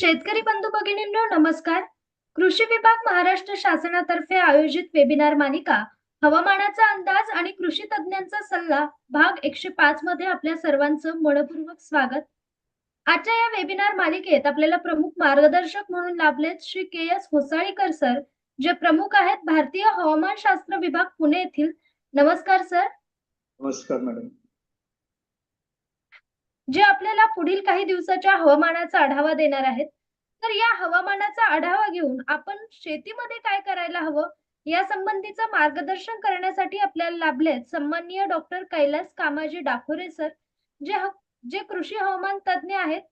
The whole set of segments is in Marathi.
शेतकरी बंधू भगिनींनो नमस्कार. कृषी विभाग महाराष्ट्र शासनातर्फे आयोजित वेबिनार मालिका हवामानाचा अंदाज आणि कृषी तज्ञांचा सल्ला भाग एकशे पाच मध्ये आपल्या सर्वांचं मनपूर्वक स्वागत. आजच्या या वेबिनार मालिकेत आपल्याला प्रमुख मार्गदर्शक म्हणून लाभलेत Shri K S Hosalikar sir जे प्रमुख आहेत भारतीय हवामानशास्त्र विभाग पुणे येथील. नमस्कार सर. नमस्कार मॅडम. जे आपल्याला पुढील काही दिवसाच्या हवामानाचा आढावा देणार आहेत तर या हवामानाचा आढावा घेऊन आपण शेतीमध्ये काय करायला हवं या संबंधीचं मार्गदर्शन करण्यासाठी आपल्याला लाभलेत सन्माननीय डॉक्टर कैलास कामाजी डाखोरे सर जे जे कृषी हवामान तज्ज्ञ आहेत.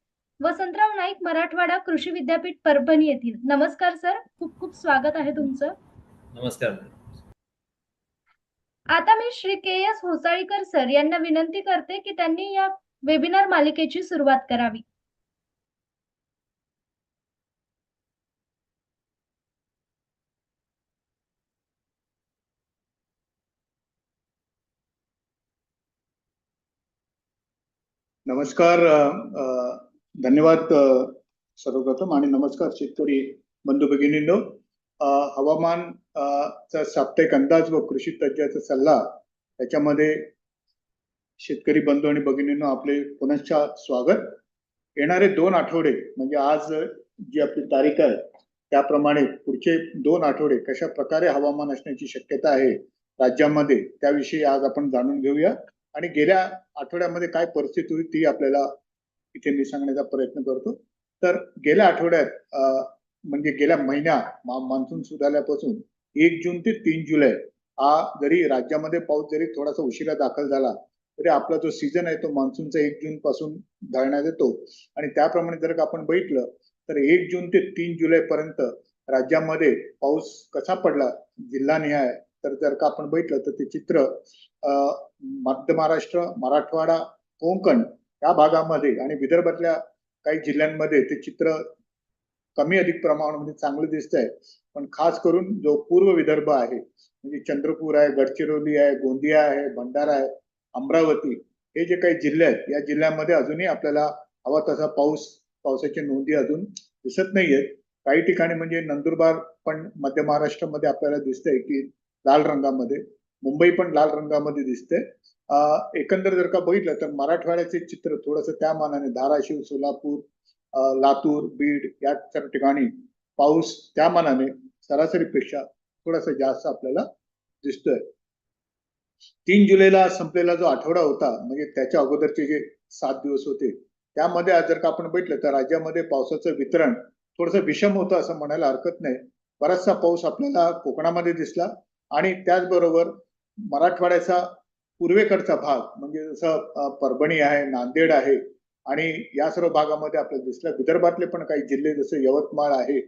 वसंतराव नाईक मराठवाडा कृषी विद्यापीठ परभणी येथील. नमस्कार सर खूप खूप स्वागत आहे तुमचं. नमस्कार. आता मी Shri K S Hosalikar sir यांना विनंती करते की त्यांनी या वेबिनार मालिकेची सुरुवात करावी. नमस्कार धन्यवाद सर्वप्रथम आणि नमस्कार शेतकरी बंधू भगिनींनो. हवामान चा साप्ताहिक अंदाज व कृषी तज्ज्ञाचा सल्ला त्याच्यामध्ये शेतकरी बंधू आणि भगिनींनो आपले पुनश्च स्वागत. येणारे दोन आठवडे म्हणजे आज जी आपली तारीख आहे त्याप्रमाणे पुढचे दोन आठवडे कशा प्रकारे हवामान असण्याची शक्यता आहे राज्यामध्ये त्याविषयी आज आपण जाणून घेऊया. आणि गेल्या आठवड्यामध्ये काय परिस्थिती होती ती आपल्याला इथे मी सांगण्याचा प्रयत्न करतो. तर गेल्या आठवड्यात अं, म्हणजे गेल्या महिन्या मान्सून सुधारल्यापासून एक जून ते तीन जुलै हा जरी राज्यामध्ये पाऊस जरी थोडासा उशिरा दाखल झाला तरी आपला जो सीझन आहे तो मान्सूनचा एक जून पासून धरण्यात येतो. आणि त्याप्रमाणे जर का आपण बघितलं तर एक जून ते तीन जुलै पर्यंत राज्यामध्ये पाऊस कसा पडला जिल्हानिहाय तर जर का आपण बघितलं तर ते चित्र मध्य महाराष्ट्र मराठवाडा कोकण या भागामध्ये आणि विदर्भातल्या काही जिल्ह्यांमध्ये ते चित्र कमी अधिक प्रमाणामध्ये चांगलं दिसत आहे. पण खास करून जो पूर्व विदर्भ आहे म्हणजे चंद्रपूर आहे गडचिरोली आहे गोंदिया आहे भंडारा आहे अमरावती हे जे काही जिल्हे आहेत या जिल्ह्यामध्ये अजूनही आपल्याला हवा तसा पाऊस पावसाची नोंदी अजून दिसत नाहीयेत. काही ठिकाणी म्हणजे नंदुरबार पण मध्य महाराष्ट्रामध्ये आपल्याला दिसतंय की लाल रंगामध्ये मुंबई पण लाल रंगामध्ये दिसते एकंदर जर का बघितलं तर मराठवाड्याचे चित्र थोडस त्या मानाने धाराशिव सोलापूर लातूर बीड या सर्व ठिकाणी पाऊस त्या मानाने सरासरीपेक्षा थोडासा जास्त आपल्याला दिसतोय. तीन जुलैला संपलेला जो आठवडा होता म्हणजे त्याच्या अगोदरचे जे सात दिवस होते त्यामध्ये जर का आपण बघितलं तर राज्यामध्ये पावसाचं वितरण थोडंसं विषम होतं असं म्हणायला हरकत नाही. बराचसा पाऊस आपल्याला कोकणामध्ये दिसला आणि त्याचबरोबर मराठवाड्याचा पूर्वेकडचा भाग म्हणजे जसं परभणी आहे नांदेड आहे आणि या सर्व भागामध्ये आपल्याला दिसलं. विदर्भातले पण काही जिल्हे जसे यवतमाळ आहे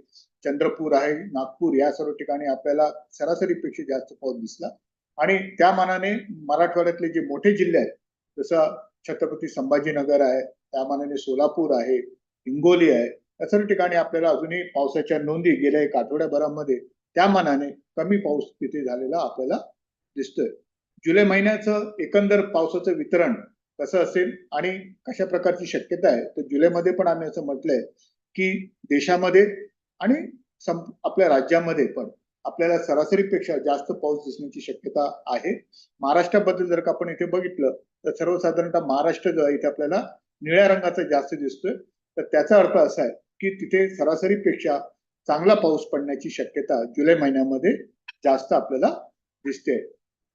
चंद्रपूर आहे नागपूर या सर्व ठिकाणी आपल्याला सरासरीपेक्षा जास्त पाऊस दिसला. आणि त्या मानाने मराठवाड्यातले जे मोठे जिल्हे आहेत जसं छत्रपती संभाजीनगर आहे त्या मानाने सोलापूर आहे हिंगोली आहे या सर्व ठिकाणी आपल्याला अजूनही पावसाच्या नोंदी गेल्या एक आठवड्याभरामध्ये त्या मानाने कमी पाऊस तिथे झालेला आपल्याला दिसतोय. जुलै महिन्याचं एकंदर पावसाचं वितरण कसं असेल आणि कशा प्रकारची शक्यता आहे तर जुलैमध्ये पण आम्ही असं म्हटलंय की देशामध्ये आणि आपल्या राज्यामध्ये पण आपल्याला सरासरीपेक्षा जास्त पाऊस दिसण्याची शक्यता आहे. महाराष्ट्राबद्दल जर का आपण इथे बघितलं तर सर्वसाधारणतः महाराष्ट्र जो आहे इथे आपल्याला निळ्या रंगाचा जास्त दिसतोय. तर त्याचा अर्थ असा आहे की तिथे सरासरीपेक्षा चांगला पाऊस पडण्याची शक्यता जुलै महिन्यामध्ये जास्त आपल्याला दिसते.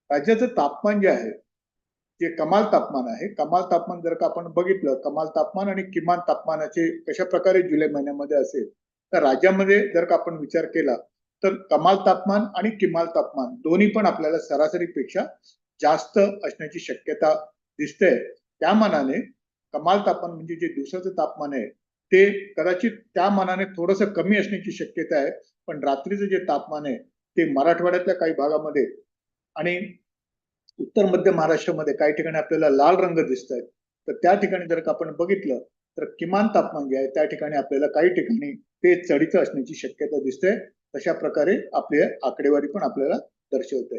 राज्याचं तापमान जे आहे जे कमाल तापमान आहे कमाल तापमान जर का आपण बघितलं कमाल तापमान आणि किमान तापमानाचे कशा प्रकारे जुलै महिन्यामध्ये असेल तर राज्यामध्ये जर का आपण विचार केला तर कमाल तापमान आणि किमाल तापमान दोन्ही पण आपल्याला सरासरीपेक्षा जास्त असण्याची शक्यता दिसते. त्या मानाने कमाल तापमान म्हणजे जे दिवसाचं तापमान आहे ते कदाचित त्या मानाने थोडस कमी असण्याची शक्यता आहे. पण रात्रीचं जे तापमान आहे ते मराठवाड्यातल्या काही भागामध्ये आणि उत्तर मध्य महाराष्ट्रामध्ये काही ठिकाणी आपल्याला लाल रंग दिसत आहेत तर त्या ठिकाणी जर का आपण बघितलं तर किमान तापमान जे आहे त्या ठिकाणी आपल्याला काही ठिकाणी ते चढीचं असण्याची शक्यता दिसते. तशा प्रकारे आपली आकडेवारी पण आपल्याला दर्शवते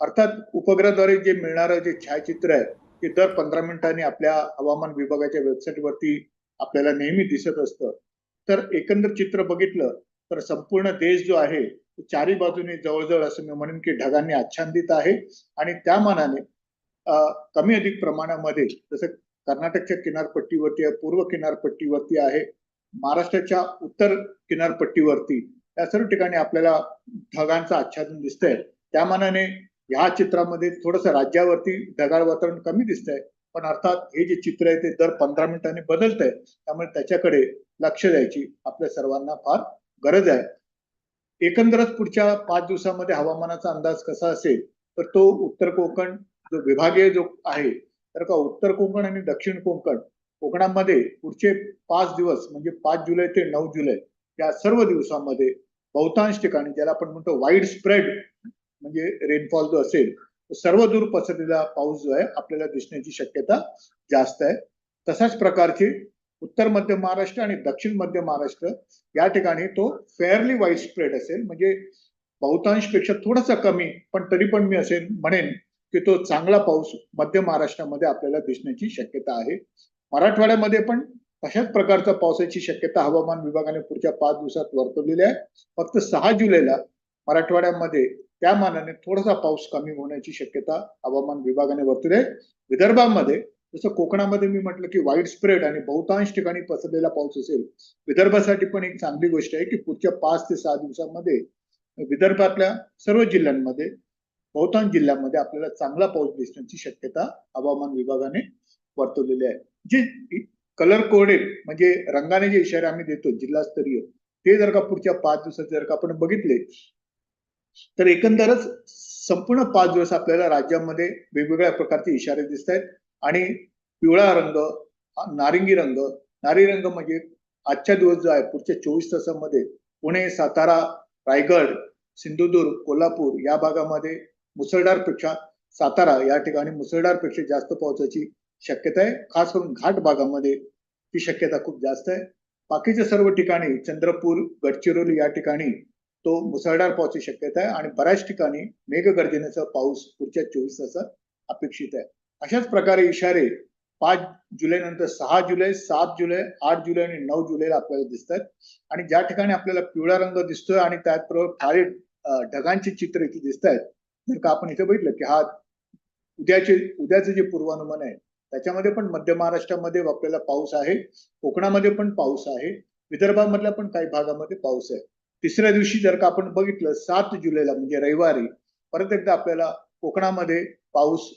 अर्थात उपग्रहाद्वारे जे मिळणारं जे छायाचित्र आहे ते दर पंधरा मिनिटांनी आपल्या हवामान विभागाच्या वेबसाईटवरती आपल्याला नेहमी दिसत असतं. तर एकंदर चित्र बघितलं तर संपूर्ण देश जो आहे तो चारी बाजूने जवळजवळ असं मी म्हणेन की ढगांनी आच्छादित आहे. आणि त्या मानाने कमी अधिक प्रमाणामध्ये जसं कर्नाटकच्या किनारपट्टीवरती आहे पूर्व किनारपट्टीवरती आहे महाराष्ट्राच्या उत्तर किनारपट्टीवरती या सर्व ठिकाणी आपल्याला ढगांचं आच्छादन दिसतंय. त्या मानाने ह्या चित्रामध्ये थोडस राज्यावरती ढगाळ वातावरण कमी दिसतंय. पण अर्थात हे जे चित्र आहे ते दर पंधरा मिनिटांनी बदलत आहे त्यामुळे त्याच्याकडे लक्ष द्यायची आपल्या सर्वांना फार गरज आहे. एकंदरच पुढच्या पाच दिवसामध्ये हवामानाचा अंदाज कसा असेल तर तो उत्तर कोकण जो विभागीय जो आहे तर का उत्तर कोकण आणि दक्षिण कोकण कोकणामध्ये पुढचे पाच दिवस म्हणजे पाच जुलै ते नऊ जुलै या सर्व दिवसामध्ये बहुतांश ठिकाणी ज्याला आपण म्हणतो वाईड स्प्रेड म्हणजे रेनफॉल जो असेल सर्व दूर पसरलेला पाऊस जो आहे आपल्याला दिसण्याची शक्यता जास्त आहे. तशाच प्रकारची उत्तर मध्य महाराष्ट्र आणि दक्षिण मध्य महाराष्ट्र या ठिकाणी तो फेअरली वाईड स्प्रेड असेल. म्हणजे बहुतांशपेक्षा थोडासा कमी पण तरी पण मी असेल म्हणेन की तो चांगला पाऊस मध्य महाराष्ट्रामध्ये आपल्याला दिसण्याची शक्यता आहे. मराठवाड्यामध्ये पण अशाच प्रकारचा पावसाची शक्यता हवामान विभागाने पुढच्या पाच दिवसात वर्तवलेली आहे. फक्त सहा जुलैला मराठवाड्यामध्ये त्या मानाने थोडासा पाऊस कमी होण्याची शक्यता हवामान विभागाने वर्तवली आहे. विदर्भामध्ये जसं कोकणामध्ये मी म्हटलं की वाईड स्प्रेड आणि बहुतांश ठिकाणी पसरलेला पाऊस असेल विदर्भासाठी पण एक चांगली गोष्ट आहे की पुढच्या पाच ते सहा दिवसामध्ये विदर्भातल्या सर्व जिल्ह्यांमध्ये बहुतांश जिल्ह्यांमध्ये आपल्याला चांगला पाऊस दिसण्याची शक्यता हवामान विभागाने वर्तवलेली आहे. जे कलर कोडेड म्हणजे रंगाने जे इशारे आम्ही देतो जिल्हास्तरीय ते जर का पुढच्या पाच दिवसात जर का आपण बघितले तर एकंदरच संपूर्ण पाच दिवस आपल्याला राज्यामध्ये वेगवेगळ्या प्रकारचे इशारे दिसत आहेत आणि पिवळा रंग नारिंगी रंग नारी रंग म्हणजे आजच्या दिवस जो आहे पुढच्या चोवीस तासामध्ये पुणे सातारा रायगड सिंधुदुर्ग कोल्हापूर या भागामध्ये मुसळधारपेक्षा सातारा या ठिकाणी मुसळधारपेक्षा जास्त पावसाची शक्यता आहे. खास करून घाट भागामध्ये ती शक्यता खूप जास्त आहे. बाकीच्या सर्व ठिकाणी चंद्रपूर गडचिरोली या ठिकाणी तो मुसळधार पावसाची शक्यता आहे आणि बऱ्याच ठिकाणी मेघगर्जनेचा पाऊस पुढच्या चोवीस तासात अपेक्षित आहे. अशाच प्रकारे इशारे पाच जुलै नंतर सहा जुलै सात जुलै आठ जुलै आणि नऊ जुलैला आपल्याला दिसत आहेत आणि ज्या ठिकाणी आपल्याला पिवळा रंग दिसतोय आणि त्याचबरोबर ठारे अं, ढगांची चित्र इथे दिसत आहेत जर का आपण इथे बघितलं की हा उद्याचे उद्याचे जे पूर्वानुमान आहे त्याच्यामध्ये पण मध्य महाराष्ट्रामध्ये आपल्याला पाऊस आहे कोकणामध्ये पण पाऊस आहे विदर्भामधल्या पण काही भागामध्ये पाऊस आहे. तिसऱ्या दिवशी जर का आपण बघितलं सात जुलैला म्हणजे रविवारी परत एकदा आपल्याला कोकणामध्ये पाऊस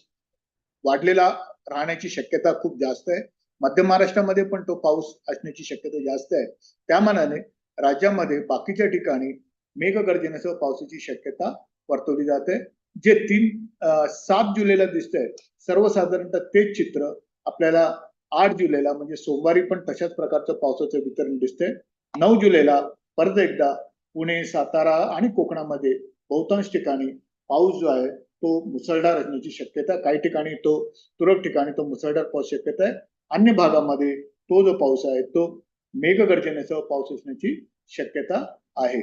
वाढलेला राहण्याची शक्यता खूप जास्त आहे. मध्य महाराष्ट्रामध्ये पण तो पाऊस असण्याची शक्यता जास्त आहे. त्या मानाने राज्यामध्ये बाकीच्या ठिकाणी मेघगर्जनेसह पावसाची शक्यता वर्तवली जाते. जे तीन सात जुलैला दिसतंय. सर्वसाधारणतः तेच चित्र आपल्याला आठ जुलैला म्हणजे सोमवारी पण तशाच प्रकारचं पावसाचं वितरण दिसतंय. नऊ जुलैला परत एकदा पुणे सातारा आणि कोकणामध्ये बहुतांश ठिकाणी पाऊस जो आहे तो मुसळधार असण्याची शक्यता काही ठिकाणी तो तुरळक ठिकाणी तो मुसळधार पाऊस शक्यता आहे. अन्य भागामध्ये तो जो पाऊस आहे तो मेघगर्जनेसह पाऊस असण्याची शक्यता आहे.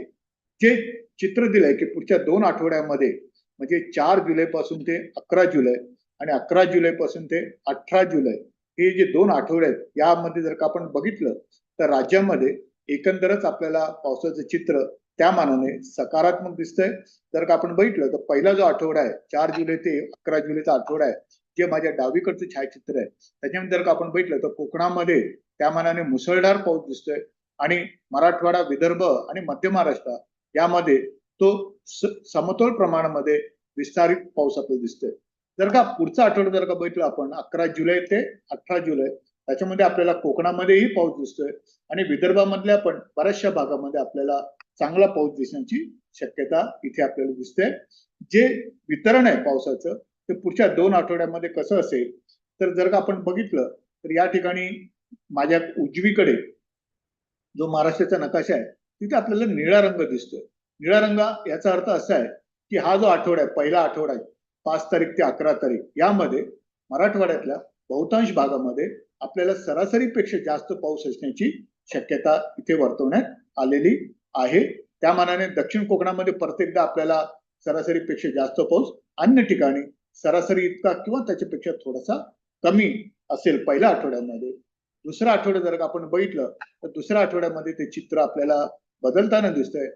जे चित्र दिलंय की पुढच्या दोन आठवड्यामध्ये म्हणजे चार जुलैपासून ते अकरा जुलै आणि अकरा जुलैपासून ते अठरा जुलै हे जे दोन आठवडे आहेत यामध्ये जर का आपण बघितलं तर राज्यामध्ये एकंदरच आपल्याला पावसाचं चित्र त्या मानाने सकारात्मक दिसतंय. जर का आपण बघितलं तर पहिला जो आठवडा आहे चार जुलै ते अकरा जुलैचा आठवडा आहे जे माझ्या डावीकडचं छायाचित्र आहे. त्याच्यामध्ये जर का आपण बघितलं तर कोकणामध्ये त्या मानाने मुसळधार पाऊस दिसतोय आणि मराठवाडा विदर्भ आणि मध्य महाराष्ट्र यामध्ये तो समतोल प्रमाणामध्ये विस्तारित पाऊस आपल्याला दिसतोय. जर का पुढचा आठवडा जर का बघितलं आपण अकरा जुलै ते अठरा जुलै त्याच्यामध्ये आपल्याला कोकणामध्येही पाऊस दिसतोय आणि विदर्भामधल्या पण बऱ्याचशा भागामध्ये आपल्याला चांगला पाऊस दिसण्याची शक्यता इथे आपल्याला दिसते जे वितरण आहे पावसाचं ते पुढच्या दोन आठवड्यामध्ये कसं असेल तर जर का आपण बघितलं तर या ठिकाणी माझ्या उजवीकडे जो महाराष्ट्राचा नकाशा आहे तिथे आपल्याला निळा रंग दिसतोय. निळा रंगा याचा अर्थ असा आहे की हा जो आठवडा आहे पहिला आठवडा आहे पाच तारीख ते अकरा तारीख यामध्ये मराठवाड्यातल्या बहुतांश भागामध्ये आपल्याला सरासरीपेक्षा जास्त पाऊस असण्याची शक्यता इथे वर्तवण्यात आलेली आहे. त्या मानाने दक्षिण कोकणामध्ये परत एकदा आपल्याला सरासरीपेक्षा जास्त पाऊस अन्य ठिकाणी सरासरी इतका किंवा त्याच्यापेक्षा थोडासा कमी असेल पहिल्या आठवड्यामध्ये. दुसरा आठवडा जर आपण बघितलं तर दुसऱ्या आठवड्यामध्ये ते चित्र आपल्याला बदलताना दिसतंय.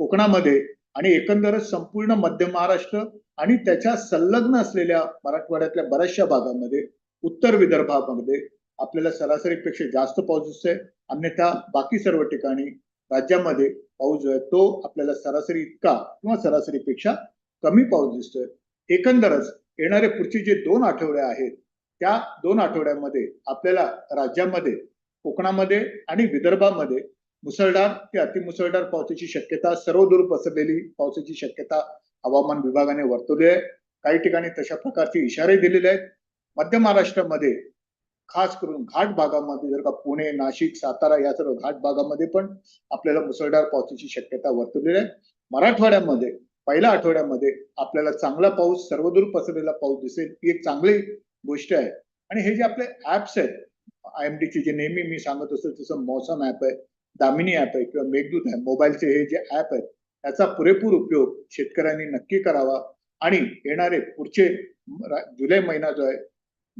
कोकणामध्ये आणि एकंदरच संपूर्ण मध्य महाराष्ट्र आणि त्याच्या संलग्न असलेल्या मराठवाड्यातल्या बऱ्याचशा भागामध्ये उत्तर विदर्भामध्ये आपल्याला सरासरीपेक्षा जास्त पाऊस दिसतोय. अन्यथा बाकी सर्व ठिकाणी राज्यामध्ये पाऊस जो आहे तो आपल्याला सरासरी इतका किंवा सरासरीपेक्षा कमी पाऊस दिसतोय. एकंदरच येणारे पुढचे जे दोन आठवडे आहेत त्या दोन आठवड्यामध्ये आपल्याला राज्यामध्ये कोकणामध्ये आणि विदर्भामध्ये मुसळधार ते अतिमुसळधार पावसाची शक्यता सर्वदूर पसरलेली पावसाची शक्यता हवामान विभागाने वर्तवली आहे. काही ठिकाणी तशा प्रकारचे इशारे दिलेले आहेत. मध्य महाराष्ट्रामध्ये खास करून घाट भागामध्ये जर का पुणे नाशिक सातारा या सर्व घाट भागामध्ये पण आपल्याला मुसळधार पावसाची शक्यता वर्तवलेली आहे. मराठवाड्यामध्ये पहिल्या आठवड्यामध्ये आपल्याला चांगला पाऊस सर्वदूर पसरलेला पाऊस दिसेल ही एक चांगली गोष्ट आहे. आणि हे जे आपले ऍप्स आहेत आय एम चे जे नेहमी मी सांगत असतो तसं मौसम ऍप आहे दामिनी ऍप आहे किंवा मेघदूत आहे मोबाईलचे हे जे ऍप आहेत त्याचा पुरेपूर उपयोग शेतकऱ्यांनी नक्की करावा. आणि येणारे पुढचे जुलै महिना जो आहे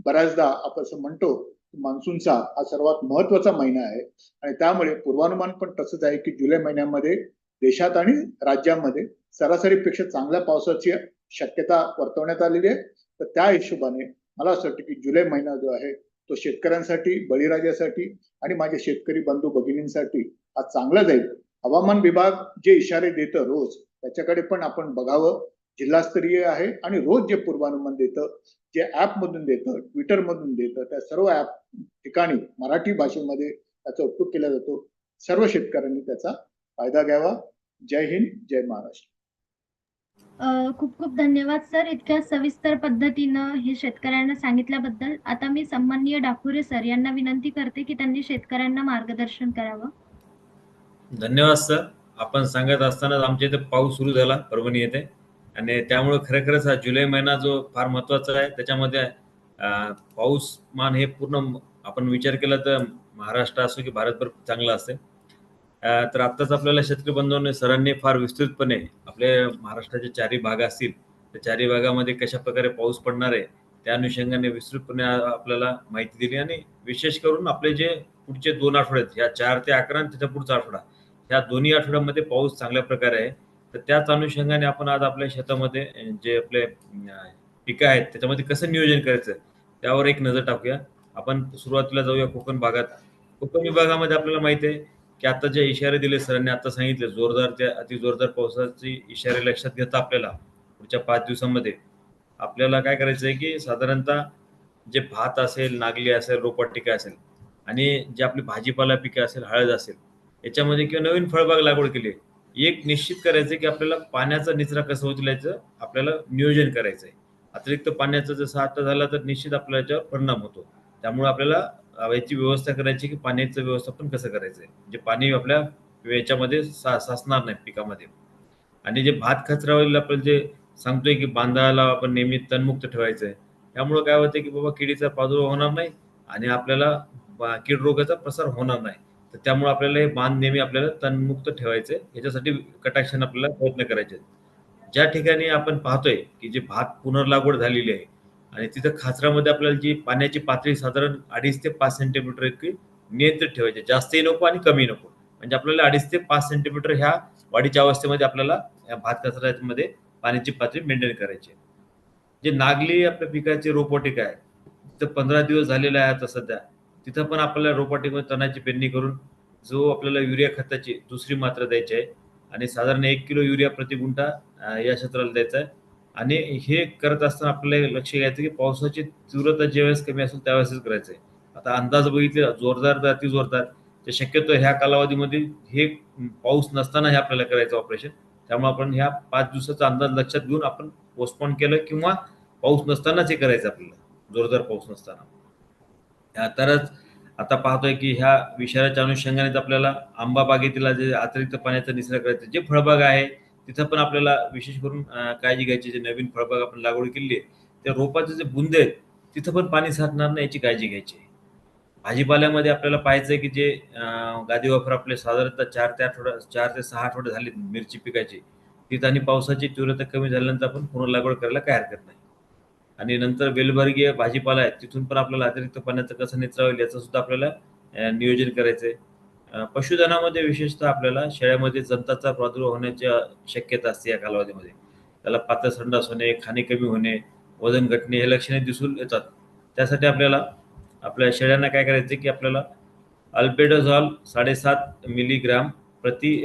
बऱ्याचदा आपण असं म्हणतो मान्सूनचा हा सर्वात महत्त्वाचा महिना आहे. आणि त्यामुळे पूर्वानुमान पण तसंच आहे की जुलै महिन्यामध्ये देशात आणि राज्यामध्ये सरासरीपेक्षा चांगल्या पावसाची शक्यता वर्तवण्यात आलेली आहे. तर त्या हिशोबाने मला असं वाटतं की जुलै महिना जो आहे तो शेतकऱ्यांसाठी बळीराजासाठी आणि माझ्या शेतकरी बंधू भगिनींसाठी हा चांगला जाईल. हवामान विभाग जे इशारे देतं रोज त्याच्याकडे पण आपण बघावं. जिल्हास्तरीय आहे आणि रोज जे पूर्वानुमान देतं जे ऍपमधून देतं ट्विटर मधून देतं त्या सर्व ऍप ठिकाणी मराठी भाषेमध्ये त्याचा उपयोग केला जातो. सर्व शेतकऱ्यांनी त्याचा फायदा घ्यावा. जय हिंद जय महाराष्ट्र. खूप खूप धन्यवाद सर. इतक्या सविस्तर पद्धतीनं हे शेतकऱ्यांना सांगितल्याबद्दल. आता मी सन्माननीय डाकुरे सर यांना विनंती करते की त्यांनी शेतकऱ्यांना मार्गदर्शन करावं. धन्यवाद सर. आपण सांगत असतानाच आमच्या इथे पाऊस सुरू झाला परभणी येथे. आणि त्यामुळे खरोखरच हा जुलै महिना जो फार महत्त्वाचा आहे त्याच्यामध्ये पाऊस पाऊसमान हे पूर्ण आपण विचार केला तर महाराष्ट्र असो की भारतभर चांगला असेल. तर आत्ताच आपल्याला शेतकरी बंधूंनी सरांनी फार विस्तृतपणे आपले महाराष्ट्राचे चारही भाग असतील त्या चारही भागामध्ये कशा प्रकारे पाऊस पडणार आहे त्या अनुषंगाने विस्तृतपणे आपल्याला माहिती दिली आणि विशेष करून आपले जे पुढचे दोन आठवड्यात या चार ते अकरा आणि त्याच्या पुढचा आठवडा या दोन्ही आठवड्यामध्ये पाऊस चांगल्या प्रकारे आहे. तर त्याच अनुषंगाने आपण आज आपल्या शेतामध्ये जे आपले पिकं आहेत त्याच्यामध्ये कसं नियोजन करायचं त्यावर एक नजर टाकूया. आपण सुरुवातीला जाऊया कोकण भागात. कोकण विभागामध्ये आपल्याला माहिती आहे की आता जे इशारे दिले सरांनी आता सांगितले जोरदार त्या अति जोरदार पावसाचे इशारे लक्षात घेता आपल्याला पुढच्या पाच दिवसामध्ये. आपल्याला काय करायचं आहे की साधारणतः जे भात असेल नागली असेल रोपवाटिका असेल आणि जे आपली भाजीपाला पिके असेल हळद असेल याच्यामध्ये किंवा नवीन फळबाग लागवड केली आहे, एक निश्चित करायचं की आपल्याला पाण्याचा निचरा कसं उचलायचं आपल्याला नियोजन करायचं आहे. अतिरिक्त पाण्याचा जसं आता झाला तर निश्चित आपल्या याच्यावर परिणाम होतो. त्यामुळे आपल्याला याची व्यवस्था करायची की पाण्याचं व्यवस्थापन कसं करायचं? आहे म्हणजे पाणी आपल्या याच्यामध्ये सा साचणार नाही पिकामध्ये. आणि जे भात खचरावरील आपण जे सांगतोय की बांधाला आपण नेहमी तणमुक्त ठेवायचं आहे त्यामुळे काय होतं की बाबा किडीचा प्रादुर्भाव होणार नाही आणि आपल्याला कीड रोगाचा प्रसार होणार नाही. तर त्यामुळे आपल्याला हे बांध नेहमी आपल्याला तणमुक्त ठेवायचे याच्यासाठी कटाक्षण आपल्याला प्रयत्न करायचे ज्या ठिकाणी आपण पाहतोय की जे भात पुनर्लागवड झालेली आहे आणि तिथं खाचरामध्ये आपल्याला जी पाण्याची पातळी साधारण अडीच ते पाच सेंटीमीटर इतकी नियंत्रित ठेवायची. जास्तही नको आणि कमी नको. म्हणजे आपल्याला अडीच ते पाच सेंटीमीटर ह्या वाढीच्या अवस्थेमध्ये आपल्याला या भात कचऱ्यामध्ये पाण्याची पातळी मेंटेन करायची. आहे. जे नागली आपल्या पिकाची रोपवाटिका आहे तिथं पंधरा दिवस झालेला आहे आता सध्या. तिथं पण आपल्याला रोपवाटिकेमध्ये तणाची पेरणी करून जो आपल्याला युरिया खताची दुसरी मात्रा द्यायची आहे आणि साधारण एक किलो युरिया प्रति गुंठा या क्षेत्राला द्यायचा आहे. आणि हे करत असताना आपल्याला लक्ष घ्यायचं की पावसाची तीव्रता ज्यावेळेस कमी असेल त्यावेळेसच करायचं आहे आता अंदाज बघितले जोरदार तर अति जोरदार. तर शक्यतो ह्या कालावधीमध्ये हे पाऊस नसताना हे आपल्याला करायचं ऑपरेशन त्यामुळे आपण ह्या पाच दिवसाचा अंदाज लक्षात घेऊन आपण पोस्टपोन केलं किंवा पाऊस नसतानाच हे करायचं आपल्याला. जोरदार पाऊस नसताना. तरच आता पाहतोय की ह्या विषाराच्या अनुषंगाने आपल्याला आंबा बागेतील जे अतिरिक्त पाण्याचा निचरा करायचा जे फळबाग आहे तिथं पण आपल्याला विशेष करून काळजी घ्यायची जे नवीन फळबाग आपण लागवड केली आहे त्या रोपाचे जे बुंदे आहेत तिथं पण पाणी साठणार नाही याची काळजी घ्यायची आहे. भाजीपाल्यामध्ये आपल्याला पाहायचं आहे की जे गादी वापर आपले साधारणतः चार ते आठवडा चार ते सहा आठवडे झाले मिरची पिकाची. तिथं आणि पावसाची तीव्रता कमी झाल्यानंतर आपण पुनर्लागवड करायला काय हरकत नाही. आणि नंतर वेलवर्गीय भाजीपाला आहे तिथून पण आपल्याला अतिरिक्त पाण्याचं कसं निचरा होईल सुद्धा आपल्याला नियोजन करायचंय. आहे पशुधनामध्ये विशेषतः आपल्याला शेळ्यामध्ये जंताचा प्रादुर्भाव होण्याची शक्यता असते या कालावधीमध्ये. त्याला पातळ संडास होणे खाणे कमी होणे वजन घटणे हे लक्षणे दिसून येतात. त्यासाठी आपल्याला आपल्या शेळ्यांना काय करायचं की आपल्याला अल्बेडोझॉल साडेसात मिलीग्राम प्रति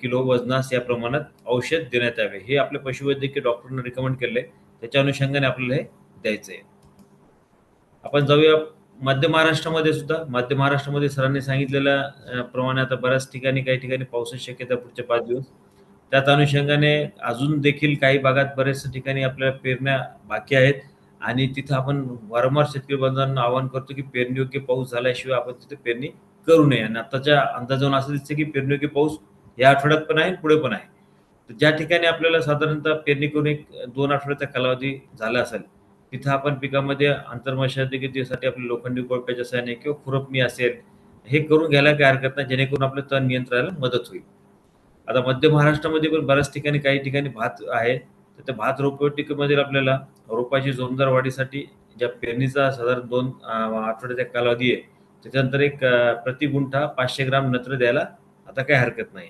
किलो वजनास या प्रमाणात औषध देण्यात यावे. हे आपल्या पशुवैद्यकीय डॉक्टरने रिकमेंड केले त्याच्या अनुषंगाने आपल्याला हे द्यायचं आहे आपण जाऊया मध्य महाराष्ट्रामध्ये सुद्धा मध्य महाराष्ट्रामध्ये सरांनी सांगितलेल्या प्रमाणे आता बऱ्याच ठिकाणी काही ठिकाणी पावसाची शक्यता पुढचे पाच दिवस. त्याच अनुषंगाने अजून देखील काही भागात बऱ्याचशा ठिकाणी आपल्याला पेरण्या बाकी आहेत. आणि तिथं आपण वारंवार शेतकरी बांधवांना आवाहन करतो की पेरणीयोग्य पाऊस झाल्याशिवाय आपण तिथे पेरणी करू नये. आणि आताच्या अंदाजावरून असं दिसतं की पेरणीयोग्य पाऊस या आठवड्यात पण आहे पुढे पण आहे. तर ज्या ठिकाणी आपल्याला साधारणतः पेरणी करून एक दोन आठवड्याचा कालावधी झाला असेल तिथं आपण पिकामध्ये आंतरमशागतीसाठी आपले लोखंडी कोळप्याच्या सहाय्याने किंवा खुरपणी असेल हे करून घ्यायला काही हरकत नाही जेणेकरून आपलं तण नियंत्रणाला मदत होईल. आता मध्य महाराष्ट्रामध्ये पण बऱ्याच ठिकाणी काही ठिकाणी भात आहे तर त्या भात रोपवाटिकेमध्ये आपल्याला रोपाची जोमदार वाढीसाठी ज्या पेरणीचा साधारण दोन आठवड्याचा कालावधी आहे त्याच्यानंतर एक प्रति गुंठा पाचशे ग्राम नत्र द्यायला आता काही हरकत नाही.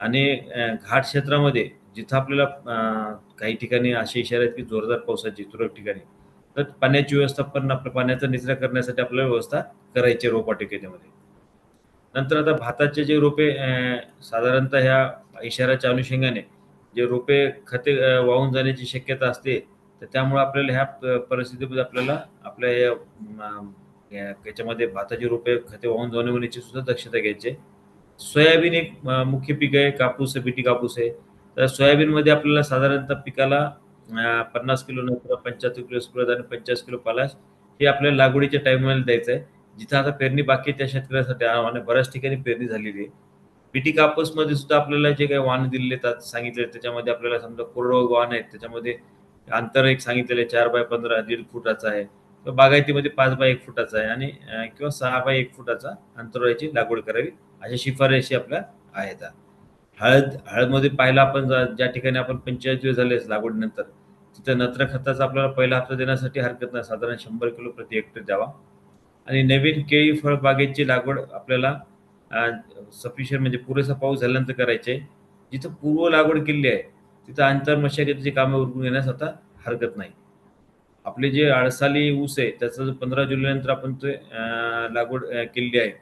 आणि घाट क्षेत्रामध्ये जिथं आपल्याला काही ठिकाणी असे इशारे आहेत की जोरदार पावसाची तुरळक ठिकाणी तर पाण्याची व्यवस्थापन आपल्या पाण्याचा निचरा करण्यासाठी आपल्याला व्यवस्था करायची आहे रोपवाटिकेमध्ये. नंतर आता भाताचे जे रोपे साधारणतः ह्या इशाऱ्याच्या अनुषंगाने जे रोपे खते वाहून जाण्याची शक्यता असते तर त्यामुळे आपल्याला ह्या प- परिस्थितीमध्ये आपल्याला आपल्या या याच्यामध्ये भाताची रोपे खते वाहून जाऊन होण्याची सुद्धा दक्षता घ्यायची सोयाबीन एक मुख्य पीक आहे कापूस आहे बीटी कापूस आहे. तर सोयाबीनमध्ये आपल्याला साधारणतः पिकाला पन्नास किलो नंतर पंच्याहत्तर किलो स्प्रेड आणि पंचाळीस किलो पालाश हे आपल्याला लागवडीच्या टाइमला द्यायचं आहे. जिथं आता पेरणी बाकी त्या शेतकऱ्यासाठी आणि बऱ्याच ठिकाणी पेरणी झालेली आहे. बीटी कापूसमध्ये सुद्धा आपल्याला जे काही वाहन दिलेले आहेत सांगितले त्याच्यामध्ये आपल्याला समजा कोरडवाहू वाहन आहेत त्याच्यामध्ये अंतर एक सांगितलेलं आहे चार बाय पंधरा दीड फुटाचा आहे. किंवा बागायतीमध्ये पाच बाय एक फुटाचा आहे आणि किंवा सहा बाय एक फुटाचा अंतराची लागवड करावी अशा शिफारशी आपल्या आहेत. हळद हळदमध्ये पाहिला आपण जा- ज्या ठिकाणी आपण पंचेचाळीस दिवस झाले लागवडीनंतर तिथं नत्र खताचा आपल्याला पहिला हप्ता देण्यासाठी हरकत नाही. साधारण शंभर किलो प्रति हेक्टर द्यावा. आणि नवीन केळी फळ बागेची लागवड आपल्याला सफिशियंट म्हणजे पुरेसा पाऊस झाल्यानंतर करायचे. जिथं पूर्व लागवड केली आहे तिथं आंतर मशागतीची कामे उरकून घेण्यास आता हरकत नाही. आपले जे आळसाली ऊस आहे त्याचं जो पंधरा जुलैनंतर आपण ते लागवड केलेली आहे.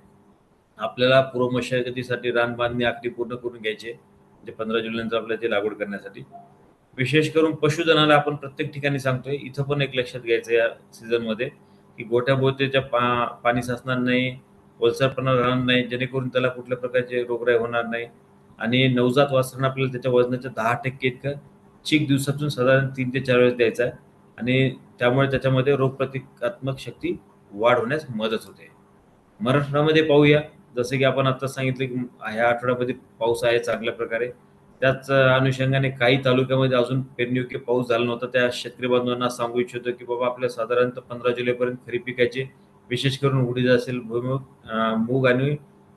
आपल्याला पूर्व मशागतीसाठी रान बांधणी आखणी पूर्ण करून घ्यायचे जे म्हणजे पंधरा जुलैनंतर आपल्याला ते लागवड करण्यासाठी. विशेष करून पशुधनाला आपण प्रत्येक ठिकाणी सांगतोय इथं पण एक लक्षात घ्यायचं या सीझनमध्ये की गोठ्या बोत्याच्या पा पाणी साचणार नाही ओलसरपणा राहणार नाही जेणेकरून त्याला कुठल्या प्रकारचे रोगराई होणार नाही. आणि नवजात वासरांना आपल्याला त्याच्या वजनाच्या दहा टक्के इतकं चीक दिवसातून साधारण तीन ते चार वेळेस द्यायचा आहे. आणि त्यामुळे त्याच्यामध्ये रोगप्रतिकात्मक शक्ती वाढ होण्यास मदत होते. मराठवाड्यामध्ये पाहूया. जसं की आपण आता सांगितलं की ह्या आठवड्यामध्ये पाऊस आहे चांगल्या प्रकारे. त्याच अनुषंगाने काही तालुक्यामध्ये अजून पेरणीयोग्य पाऊस झाला नव्हता. त्या शेतकरी बांधवांना सांगू इच्छितो की बाबा आपल्या साधारणतः पंधरा जुलैपर्यंत खरीप पिकाचे विशेष करून उडीद असेल भुईमूग मूग आणि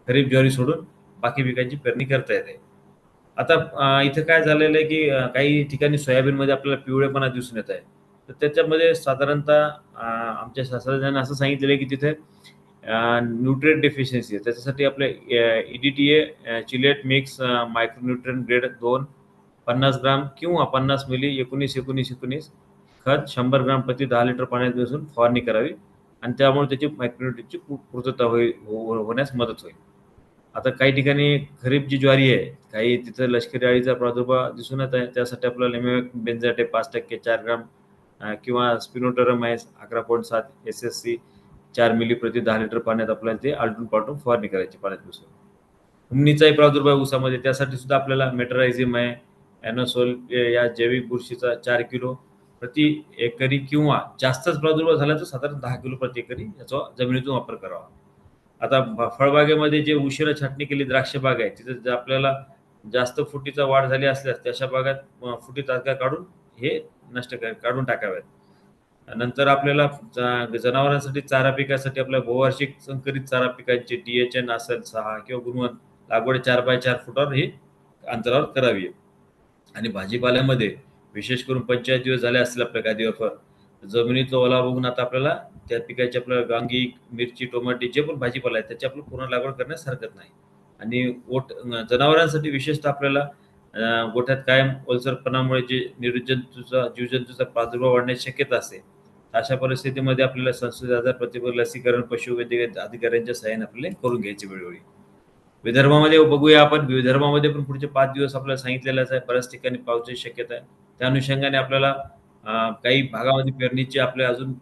खरीप ज्वारी सोडून बाकी पिकांची पेरणी करता येते. आता इथं काय झालेलं आहे की काही ठिकाणी सोयाबीनमध्ये आपल्याला पिवळेपणा दिसून येत आहे. तर त्याच्यामध्ये साधारणतः आमच्या शास्त्रज्ञांनी असं सांगितलेलं आहे की तिथे न्यूट्रिएंट डेफिशियन्सी आहे. त्याच्यासाठी आपले EDTA chelate mix micronutrient grade दोन पन्नास ग्राम किंवा पन्नास मिली एकोणीस एकोणीस एकोणीस खत शंभर ग्राम प्रति दहा लिटर पाण्यात मिसळून फवारणी करावी. आणि त्यामुळे त्याची मायक्रोन्यूट्रिएंटची पूर्तता होईल हो, हो- होण्यास मदत होईल. आता काही ठिकाणी खरीप जी ज्वारी आहे काही तिथं लष्करी अळीचा प्रादुर्भाव दिसून येत आहे. त्यासाठी आपल्याला लेमेक बेन्झाटे पाच टक्के चार ग्राम किंवा स्पिनोटरम आहे अकरा पॉईंट सात एस एस सी चार मिली प्रति दहा लिटर पाण्यात आपल्याला ते आलटून पालटून फवारणी करायची पाण्यात मिसळून. हुमणीचाही प्रादुर्भाव ऊसामध्ये त्यासाठी सुद्धा आपल्याला मेटरायझिम आहे ॲनोसोल या जैविक बुरशीचा चार किलो प्रति एकरी किंवा जास्तच प्रादुर्भाव झाला तर साधारण दहा किलो प्रति एकरी याचा जमिनीतून वापर करावा. आता फळबागेमध्ये जे उशिरा छाटणी केली द्राक्ष बाग आहे तिथे जर आपल्याला जास्त फुटीचा वाढ झाली असल्यास त्याच्या भागात फुटी तात्काळ काढून हे नष्ट कर- काढून टाकाव्यात नंतर आपल्याला जनावरांसाठी चारा पिकासाठी आपल्या बहुवार्षिक संकरित चारा पिकांचे डीएचएन असेल सहा किंवा गुणवंत लागवड चार बाय चार फुटावर ही अंतरावर करावी. आणि भाजीपाल्यामध्ये विशेष करून पंचायत दिवस झाले असतील आपल्या गादीवर. जमिनीचा ओला बघून आता आपल्याला त्या पिकाची आपल्याला वांगी मिरची टोमॅटो जे पण भाजीपाला आहे त्याची आपण पूर्ण लागवड करण्यास हरकत नाही. आणि ओट जनावरांसाठी विशेषतः आपल्याला गोठ्यात कायम ओलसरपणामुळे जे निर्जंतूचा जीवजंतूचा प्रादुर्भाव वाढण्याची शक्यता असते. अशा परिस्थितीमध्ये आपल्याला संस्कृत आजार प्रतिबंध लसीकरण पशुवैद्यकीय अधिकाऱ्यांच्या सहाय्याने आपल्याला करून घ्यायचे वेळोवेळी विदर्भामध्ये बघूया आपण. विदर्भामध्ये पण पुढचे पाच दिवस आपल्याला सांगितलेलाच आहे. बऱ्याच ठिकाणी पावसाची शक्यता आहे. त्या अनुषंगाने आपल्याला काही भागामध्ये पेरणीची आपल्या अजून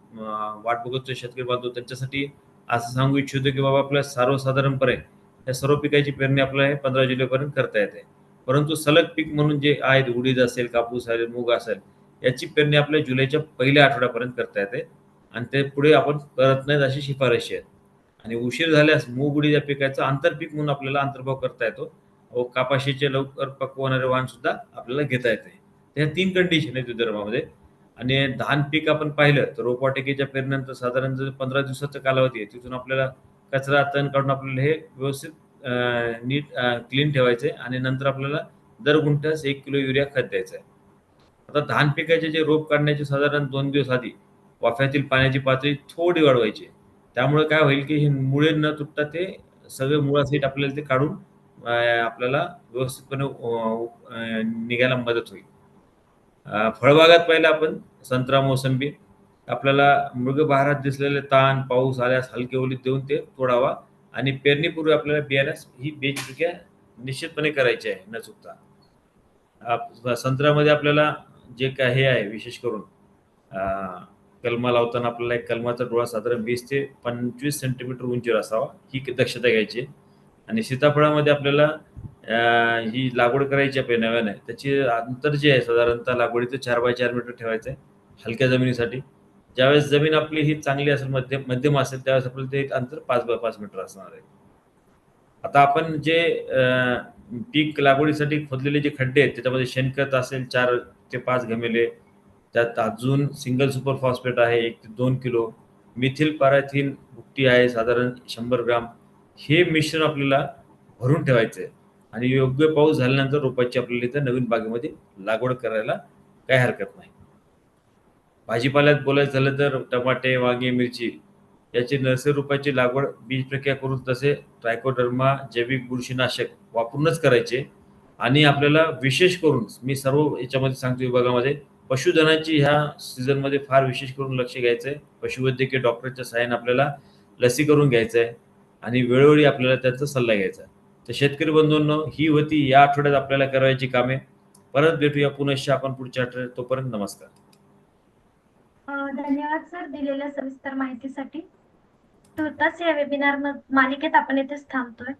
वाट बघतोय शेतकरी बांधव. त्यांच्यासाठी असं सांगू इच्छितो की बाबा आपल्या सर्वसाधारणपणे या सर्व पिकाची पेरणी आपल्याला पंधरा जुलैपर्यंत करता येते. परंतु सलग पीक म्हणून जे आहेत उडीद असेल कापूस असेल मूग असेल याची पेरणी आपल्या जुलैच्या पहिल्या आठवड्यापर्यंत करता येते. आणि ते पुढे आपण करत नाहीत अशी शिफारशी आहेत. आणि उशीर झाल्यास मूग उडीद या पिकाचा आंतरपीक म्हणून आपल्याला अंतर्भाव करता येतो. व कापाशीचे लवकर पकवणारे होणारे वाहन सुद्धा आपल्याला घेता येते. ह्या तीन कंडिशन आहेत विदर्भामध्ये. आणि धान पीक आपण पाहिलं तर रोपवाटिकेच्या पेरणीनंतर साधारण जर पंधरा दिवसाचा कालावधी आहे तिथून आपल्याला कचरा तण काढून आपल्याला हे व्यवस्थित नीट क्लीन ठेवायचे आणि नंतर आपल्याला दर गुंठ्यास एक किलो युरिया खत द्यायचं आहे आता धान पिकाचे जे रोप काढण्याचे साधारण दोन दिवस आधी वाफ्यातील पाण्याची पातळी थोडी वाढवायची त्यामुळे काय होईल की हे मुळे न तुटता ते सगळे मुळासहित आपल्याला ते काढून आपल्याला व्यवस्थितपणे निघायला मदत होईल. फळबागात पाहिलं आपण संत्रा मोसंबी आपल्याला मृगबहारात दिसलेले ताण पाऊस आल्यास हलके ओलीत देऊन ते तोडावा आणि पेरणीपूर्वी आपल्याला बियाण्यास ही बेच निश्चितपणे करायची आहे न चुकता. संत्र्यामध्ये आपल्याला जे काही हे आहे विशेष करून कलमा लावताना आपल्याला एक कलमाचा डोळा साधारण वीस ते पंचवीस सेंटीमीटर उंचीवर असावा. ही दक्षता घ्यायची. आहे. आणि सीताफळामध्ये आपल्याला ही लागवड करायची आहे नव्याने. त्याची अंतर जे आहे साधारणतः लागवडीचं चार बाय चार मीटर ठेवायचं आहे हलक्या जमिनीसाठी. ज्यावेळेस जमीन आपली ही चांगली असेल मध्यम मध्यम असेल त्यावेळेस आपल्याला ते एक अंतर पाच बाय पाच मीटर असणार आहे. आता आपण जे पीक लागवडीसाठी खोदलेले जे खड्डे आहेत त्याच्यामध्ये शेणखत असेल चार ते पाच घमेले त्यात अजून सिंगल सुपर फॉस्फेट आहे एक ते दोन किलो मिथिल पॅराथिन भुकटी आहे साधारण शंभर ग्राम. हे मिश्रण आपल्याला भरून ठेवायचं आहे आणि योग्य पाऊस झाल्यानंतर रोपाची आपल्याला इथं नवीन बागेमध्ये लागवड करायला काही हरकत नाही. भाजीपाल्यात बोलायचं झालं तर टमाटे वांगे मिरची याची नर्सरी रोपाची लागवड बीज प्रक्रिया करून तसे ट्रायकोडर्मा जैविक बुरशीनाशक वापरूनच करायचे. आणि आपल्याला विशेष करून मी सर्व याच्यामध्ये सांगतो विभागामध्ये पशुधनाची ह्या सीझनमध्ये फार विशेष करून लक्ष घ्यायचं आहे पशुवैद्यकीय डॉक्टरच्या सहाय्याने आपल्याला लसीकरण घ्यायचं आहे आणि वेळोवेळी आपल्याला त्याचा सल्ला घ्यायचा. आहे तर शेतकरी बंधूंनो ही होती या आठवड्यात आपल्याला करायची कामे. परत भेटूया पुनश्च आपण पुढच्या आठवड्यात. तोपर्यंत नमस्कार. धन्यवाद सर दिलेल्या सविस्तर माहितीसाठी. तूर्तास या वेबिनार मालिकेत आपण इथेच थांबतोय.